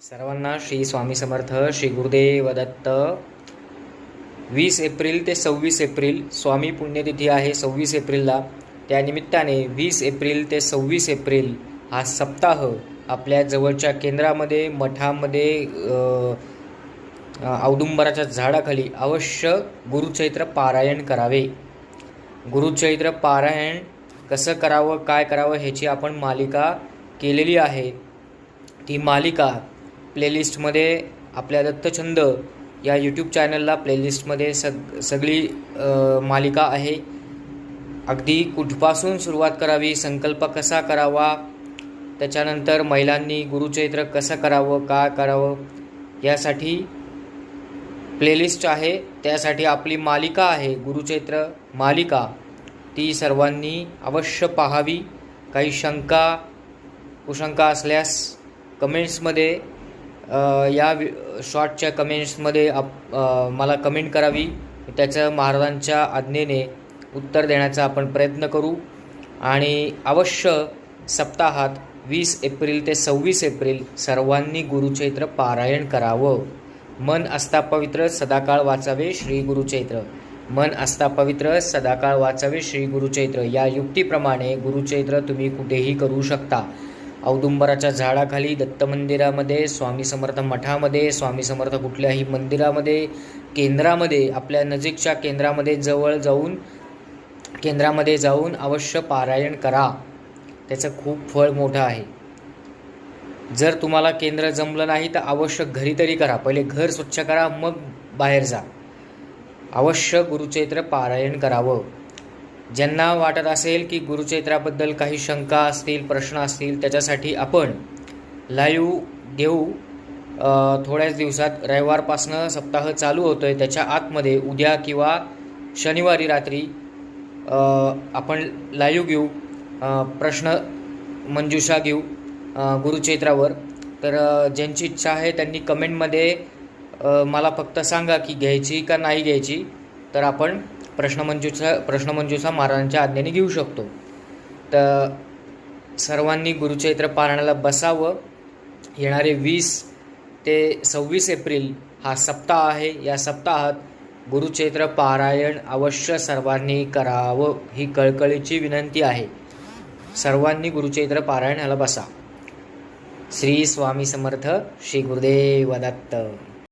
सर्वांना श्री स्वामी समर्थ श्री गुरुदेव दत्त वीस एप्रिल ते सव्वीस एप्रिल स्वामी पुण्यतिथी आहे सव्वीस एप्रिलला. त्यानिमित्ताने वीस एप्रिल ते सव्वीस एप्रिल हा सप्ताह आपल्या जवळच्या केंद्रामध्ये मठामध्ये औदुंबराच्या झाडाखाली अवश्य गुरुचैत्र पारायण करावे. गुरुचैत्र पारायण कसं करावं काय करावं ह्याची आपण मालिका केलेली आहे. ती मालिका प्लेलिस्टमध्ये आपल्या दत्तछंद या यूट्यूब चॅनलला प्लेलिस्टमध्ये सग सगळी मालिका आहे. अगदी कुठपासून सुरुवात करावी संकल्प कसा करावा त्याच्यानंतर महिलांनी गुरुचरित्र कसं करावं काय करावं यासाठी प्लेलिस्ट आहे. त्यासाठी आपली मालिका आहे गुरुचैत्र मालिका. ती सर्वांनी अवश्य पाहावी. काही शंका कुशंका असल्यास कमेंट्समध्ये या वि शॉर्टच्या कमेंट्समध्ये आप मला कमेंट करावी. त्याचं महाराजांच्या आज्ञेने उत्तर देण्याचा आपण प्रयत्न करू. आणि अवश्य सप्ताहात वीस एप्रिल ते सव्वीस एप्रिल सर्वांनी गुरुचैत्र पारायण करावं. मन असता पवित्र सदाकाळ वाचावे श्री गुरुचैत्र. मन असता पवित्र सदाकाळ वाचावे श्री गुरुचैत्र. या युक्तीप्रमाणे गुरुचैत्र तुम्ही कुठेही करू शकता. औदुंबराच्या झाडाखाली दत्त मंदिरामध्ये स्वामी समर्थ मठामध्ये स्वामी समर्थ कुठल्याही मंदिरामध्ये केंद्रामध्ये आपल्या नजीकच्या केंद्रामध्ये जवळ जाऊन केंद्रामध्ये जाऊन अवश्य पारायण करा. त्याचं खूप फळ मोठं आहे. जर तुम्हाला केंद्र जमलं नाही तर अवश्य घरी तरी करा. पहिले घर स्वच्छ करा मग बाहेर जा. अवश्य गुरुचैत्र पारायण करावं. ज्यांना वाटत असेल की गुरुचैत्राबद्दल काही शंका असतील प्रश्न असतील त्याच्यासाठी आपण लाईव्ह घेऊ थोड्याच दिवसात रविवारपासनं सप्ताह चालू होतो आहे त्याच्या आतमध्ये उद्या किंवा शनिवारी रात्री आपण लाईव्ह घेऊ. प्रश्न मंजुषा घेऊ अ, गुरुचैत्रावर तर ज्यांची इच्छा आहे त्यांनी कमेंटमध्ये मला फक्त सांगा की घ्यायची का नाही घ्यायची. तर आपण प्रश्नमंजुषा प्रश्नमंजुषा महाराजांच्या आज्ञेने घेऊ शकतो. तर सर्वांनी गुरुचैत्र पारायणाला बसावं. येणारे वीस ते सव्वीस एप्रिल हा सप्ताह आहे. या सप्ताहात गुरुचैत्र पारायण अवश्य सर्वांनी करावं ही कळकळीची विनंती आहे. सर्वांनी गुरुचैत्र पारायण ह्याला बसा. श्री स्वामी समर्थ श्री गुरुदेव दत्त.